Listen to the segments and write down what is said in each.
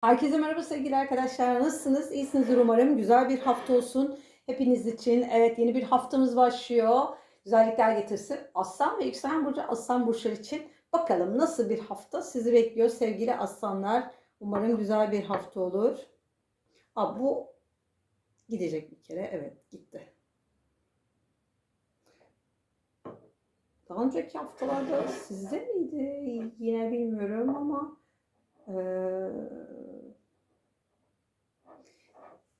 Herkese merhaba sevgili arkadaşlar. Nasılsınız? İyisinizdir umarım. Güzel bir hafta olsun hepiniz için. Evet yeni bir haftamız başlıyor. Güzellikler getirsin. Aslan ve yükselen burcu Aslan burçları için bakalım nasıl bir hafta sizi bekliyor sevgili aslanlar. Umarım güzel bir hafta olur. Aa, bu gidecek bir kere. Evet gitti. Daha önceki haftalarda sizde miydi? Yine bilmiyorum ama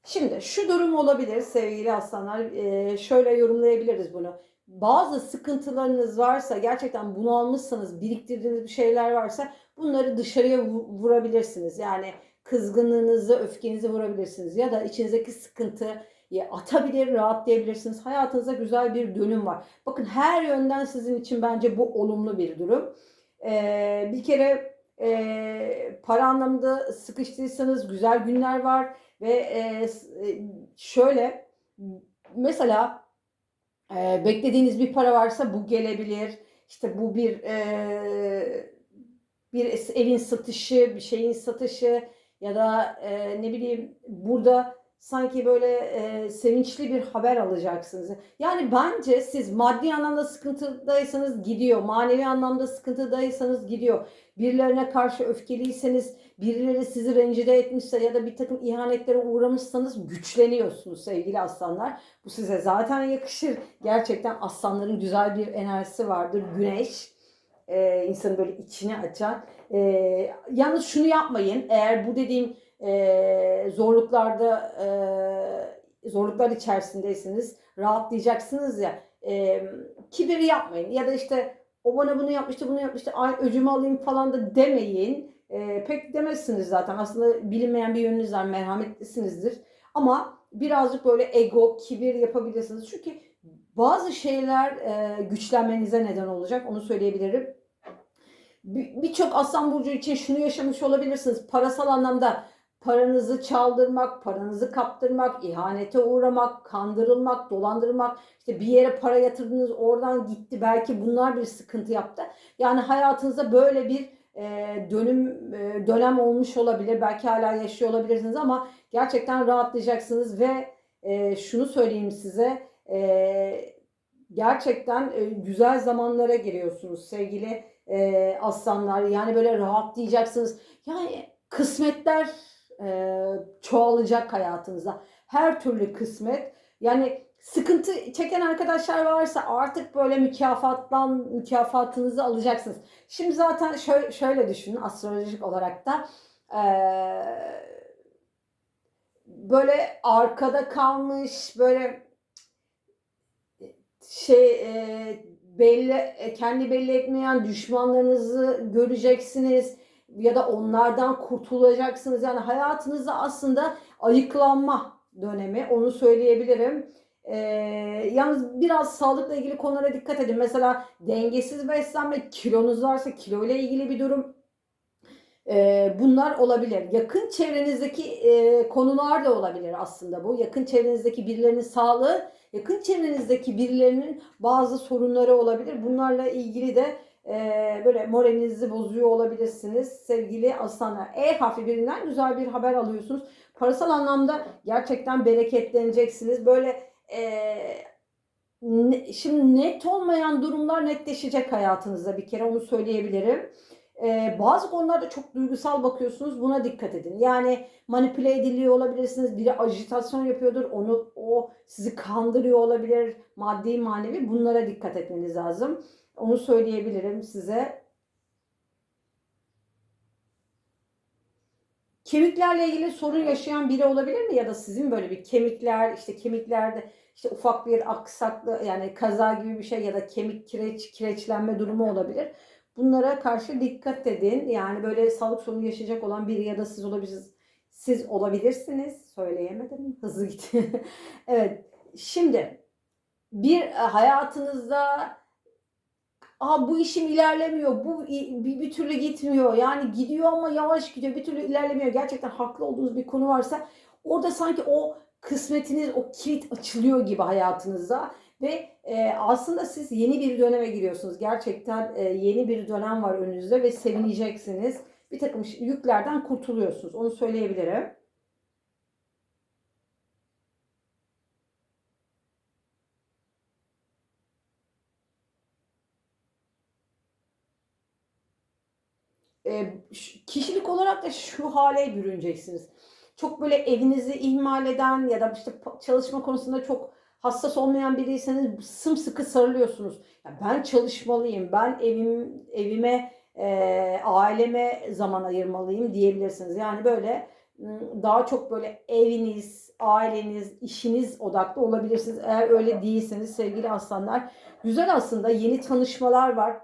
Şimdi şu durum olabilir sevgili aslanlar. Ee, şöyle yorumlayabiliriz bunu. Bazı sıkıntılarınız varsa, gerçekten bunalmışsanız, biriktirdiğiniz bir şeyler varsa bunları dışarıya vu- vurabilirsiniz. Yani kızgınlığınızı, öfkenizi vurabilirsiniz. Ya da içinizdeki sıkıntıyı atabilir, rahatlayabilirsiniz. Hayatınıza güzel bir dönüm var. Bakın her yönden sizin için bence bu olumlu bir durum. Ee, bir kere e, para anlamında sıkıştıysanız güzel günler var. Ve e, şöyle mesela e, beklediğiniz bir para varsa bu gelebilir. İşte bu bir e, bir evin satışı, bir şeyin satışı ya da e, ne bileyim burada sanki böyle e, sevinçli bir haber alacaksınız. Yani bence siz maddi anlamda sıkıntıdaysanız gidiyor, manevi anlamda sıkıntıdaysanız gidiyor. Birilerine karşı öfkeliyseniz, birileri sizi rencide etmişse ya da bir takım ihanetlere uğramışsanız güçleniyorsunuz sevgili aslanlar. Bu size zaten yakışır. Gerçekten aslanların güzel bir enerjisi vardır. Güneş e, insanı böyle içine açan. E, yalnız şunu yapmayın. Eğer bu dediğim e, zorluklarda e, zorluklar içerisindeyseniz rahatlayacaksınız ya. E, kibir yapmayın. Ya da işte o bana bunu yapmıştı, bunu yapmıştı. Ay öcümü alayım falan da demeyin. E, pek demezsiniz zaten. Aslında bilinmeyen bir yönünüz var. Merhametlisinizdir. Ama birazcık böyle ego, kibir yapabilirsiniz. Çünkü bazı şeyler e, güçlenmenize neden olacak. Onu söyleyebilirim. Bir- Birçok Aslan Burcu için şunu yaşamış olabilirsiniz. Parasal anlamda paranızı çaldırmak, paranızı kaptırmak, ihanete uğramak, kandırılmak, dolandırılmak, işte bir yere para yatırdınız oradan gitti belki bunlar bir sıkıntı yaptı. Yani hayatınızda böyle bir e, dönüm e, dönem olmuş olabilir. Belki hala yaşıyor olabilirsiniz ama gerçekten rahatlayacaksınız ve e, şunu söyleyeyim size e, gerçekten e, güzel zamanlara giriyorsunuz sevgili e, aslanlar. Yani böyle rahatlayacaksınız. Yani kısmetler e, çoğalacak hayatınızda. Her türlü kısmet. Yani sıkıntı çeken arkadaşlar varsa artık böyle mükafatlan mükafatınızı alacaksınız. Şimdi zaten şöyle, şöyle düşünün astrolojik olarak da e, böyle arkada kalmış böyle şey e, belli e, kendi belli etmeyen düşmanlarınızı göreceksiniz ya da onlardan kurtulacaksınız. Yani hayatınızda aslında ayıklanma dönemi onu söyleyebilirim. E, yalnız biraz sağlıkla ilgili konulara dikkat edin. Mesela dengesiz beslenme, kilonuz varsa kilo ile ilgili bir durum. E, bunlar olabilir. Yakın çevrenizdeki e, konular da olabilir aslında bu. Yakın çevrenizdeki birilerinin sağlığı, yakın çevrenizdeki birilerinin bazı sorunları olabilir. Bunlarla ilgili de e, böyle moralinizi bozuyor olabilirsiniz sevgili aslanlar. E harfi birinden güzel bir haber alıyorsunuz. Parasal anlamda gerçekten bereketleneceksiniz. Böyle e, ne- şimdi net olmayan durumlar netleşecek hayatınızda bir kere onu söyleyebilirim. Ee, bazı konularda çok duygusal bakıyorsunuz. Buna dikkat edin. Yani manipüle ediliyor olabilirsiniz. Biri ajitasyon yapıyordur. Onu o sizi kandırıyor olabilir. Maddi manevi. Bunlara dikkat etmeniz lazım. Onu söyleyebilirim size. Kemiklerle ilgili sorun yaşayan biri olabilir mi? Ya da sizin böyle bir kemikler, işte kemiklerde işte ufak bir aksaklı yani kaza gibi bir şey ya da kemik kireç, kireçlenme durumu olabilir. Bunlara karşı dikkat edin. Yani böyle sağlık sorunu yaşayacak olan biri ya da siz olabilirsiniz. Siz olabilirsiniz. Söyleyemedim. Hızlı gitti. evet. Şimdi bir e, hayatınızda Aa, bu işim ilerlemiyor. Bu bir, bir türlü gitmiyor. Yani gidiyor ama yavaş gidiyor. Bir türlü ilerlemiyor. Gerçekten haklı olduğunuz bir konu varsa orada sanki o kısmetiniz, o kilit açılıyor gibi hayatınızda. Ve e, aslında siz yeni bir döneme giriyorsunuz. Gerçekten e, yeni bir dönem var önünüzde ve sevineceksiniz. bir takım yüklerden kurtuluyorsunuz. Onu söyleyebilirim. E, kişilik olarak da şu hale bürüneceksiniz. Çok böyle evinizi ihmal eden ya da işte çalışma konusunda çok hassas olmayan biriyseniz sımsıkı sarılıyorsunuz. Ya ben çalışmalıyım, ben evim evime, e, aileme zaman ayırmalıyım diyebilirsiniz. Yani böyle daha çok böyle eviniz, aileniz, işiniz odaklı olabilirsiniz. Eğer öyle değilseniz sevgili aslanlar. Güzel aslında yeni tanışmalar var.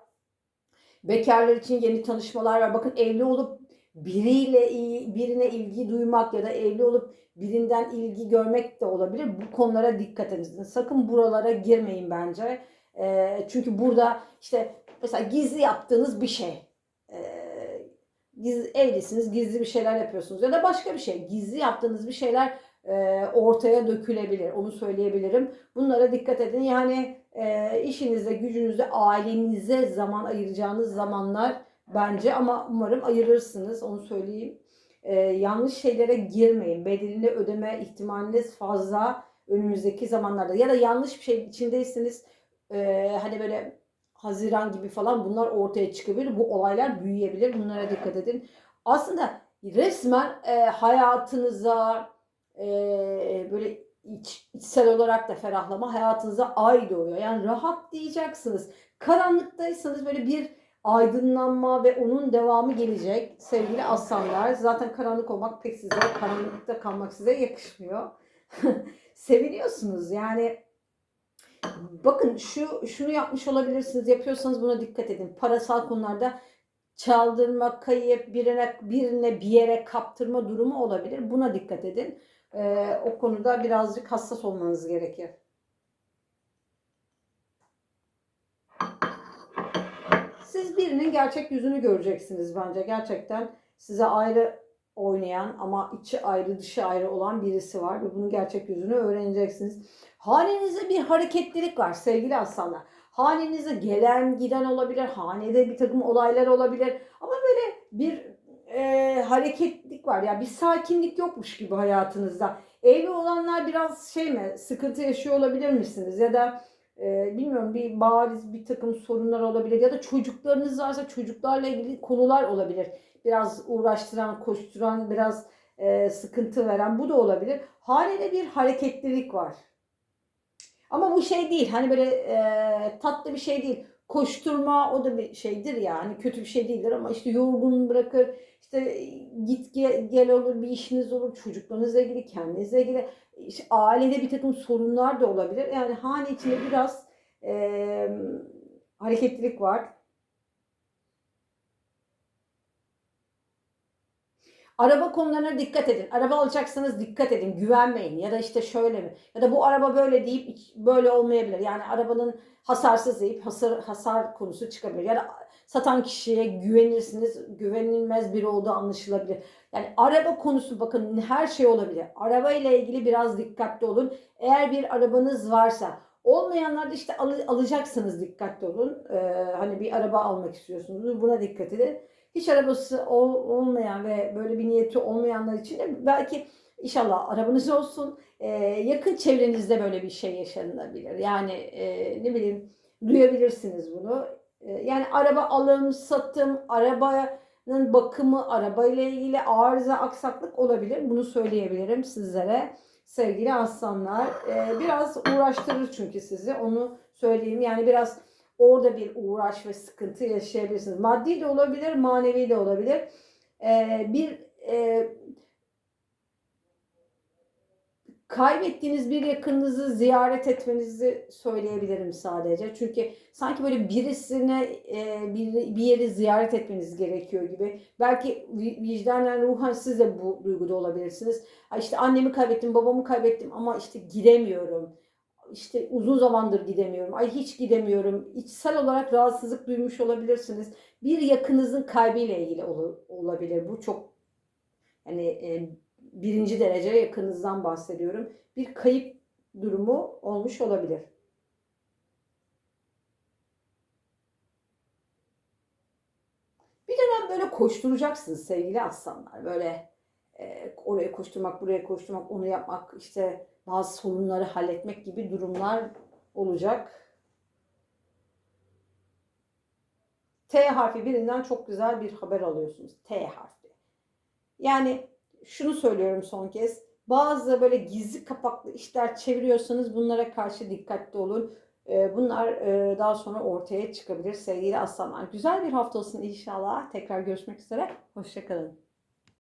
Bekarlar için yeni tanışmalar var. Bakın evli olup biriyle birine ilgi duymak ya da evli olup birinden ilgi görmek de olabilir. Bu konulara dikkat edin. Sakın buralara girmeyin bence. E, çünkü burada işte mesela gizli yaptığınız bir şey. E, gizli, evlisiniz, gizli bir şeyler yapıyorsunuz ya da başka bir şey. Gizli yaptığınız bir şeyler ortaya dökülebilir. Onu söyleyebilirim. Bunlara dikkat edin. Yani e, işinizde, ailenize zaman ayıracağınız zamanlar bence ama umarım ayırırsınız. Onu söyleyeyim. E, yanlış şeylere girmeyin. Bedelini ödeme ihtimaliniz fazla önümüzdeki zamanlarda. Ya da yanlış bir şey içindeyseniz e, hani böyle Haziran gibi falan bunlar ortaya çıkabilir. Bu olaylar büyüyebilir. Bunlara dikkat edin. Aslında resmen e, hayatınıza e, böyle iç, içsel olarak da ferahlama hayatınıza ay doğuyor. Yani rahat diyeceksiniz. Karanlıktaysanız böyle bir aydınlanma ve onun devamı gelecek sevgili aslanlar. Zaten karanlık olmak pek size, karanlıkta kalmak size yakışmıyor. Seviniyorsunuz yani. Bakın şu şunu yapmış olabilirsiniz. Yapıyorsanız buna dikkat edin. Parasal konularda çaldırma, kayıp, birine birine bir yere kaptırma durumu olabilir. Buna dikkat edin. Ee, o konuda birazcık hassas olmanız gerekir. Siz birinin gerçek yüzünü göreceksiniz bence. Gerçekten size ayrı oynayan ama içi ayrı dışı ayrı olan birisi var ve bunun gerçek yüzünü öğreneceksiniz. Hanenizde bir hareketlilik var sevgili aslanlar. Hanenize gelen giden olabilir, hanede bir takım olaylar olabilir ama böyle bir e, hareketlik var. Yani bir sakinlik yokmuş gibi hayatınızda. Evli olanlar biraz şey mi, sıkıntı yaşıyor olabilir misiniz? Ya da e, bilmiyorum bir bariz bir takım sorunlar olabilir ya da çocuklarınız varsa çocuklarla ilgili konular olabilir. Biraz uğraştıran, koşturan, biraz e, sıkıntı veren bu da olabilir. Hanede bir hareketlilik var. Ama bu şey değil hani böyle e, tatlı bir şey değil. Koşturma o da bir şeydir yani kötü bir şey değildir ama işte yorgun bırakır işte git gel, gel olur bir işiniz olur çocuklarınızla ilgili kendinizle ilgili işte ailede bir takım sorunlar da olabilir. Yani hane içinde biraz e, hareketlilik var. Araba konularına dikkat edin. Araba alacaksanız dikkat edin. Güvenmeyin. Ya da işte şöyle mi? Ya da bu araba böyle deyip böyle olmayabilir. Yani arabanın hasarsız deyip hasar, hasar konusu çıkabilir. Ya da satan kişiye güvenirsiniz. Güvenilmez biri olduğu anlaşılabilir. Yani araba konusu bakın her şey olabilir. Araba ile ilgili biraz dikkatli olun. Eğer bir arabanız varsa olmayanlar da işte al, alacaksınız dikkatli olun. Ee, hani bir araba almak istiyorsunuz. Buna dikkat edin hiç arabası ol, olmayan ve böyle bir niyeti olmayanlar için de belki inşallah arabanız olsun. E, yakın çevrenizde böyle bir şey yaşanabilir. Yani e, ne bileyim duyabilirsiniz bunu. E, yani araba alım, satım, arabanın bakımı, arabayla ilgili arıza, aksaklık olabilir. Bunu söyleyebilirim sizlere sevgili aslanlar. E, biraz uğraştırır çünkü sizi onu söyleyeyim. Yani biraz Orada bir uğraş ve sıkıntı yaşayabilirsiniz. Maddi de olabilir, manevi de olabilir. Ee, bir e, kaybettiğiniz bir yakınınızı ziyaret etmenizi söyleyebilirim sadece. Çünkü sanki böyle birisine e, bir, bir yeri ziyaret etmeniz gerekiyor gibi. Belki vicdanen ruhan siz de bu duyguda olabilirsiniz. İşte annemi kaybettim, babamı kaybettim ama işte gidemiyorum işte uzun zamandır gidemiyorum. Ay hiç gidemiyorum. İçsel olarak rahatsızlık duymuş olabilirsiniz. Bir yakınızın kaybıyla ilgili ol, olabilir. Bu çok yani e, birinci derece yakınınızdan bahsediyorum. Bir kayıp durumu olmuş olabilir. Bir dönem böyle koşturacaksınız sevgili aslanlar. Böyle e, oraya koşturmak, buraya koşturmak, onu yapmak, işte bazı sorunları halletmek gibi durumlar olacak. T harfi birinden çok güzel bir haber alıyorsunuz. T harfi. Yani şunu söylüyorum son kez. Bazı böyle gizli kapaklı işler çeviriyorsanız bunlara karşı dikkatli olun. Ee, Bunlar e, daha sonra ortaya çıkabilir sevgili aslanlar. Güzel bir hafta olsun inşallah. Tekrar görüşmek üzere. Hoşçakalın.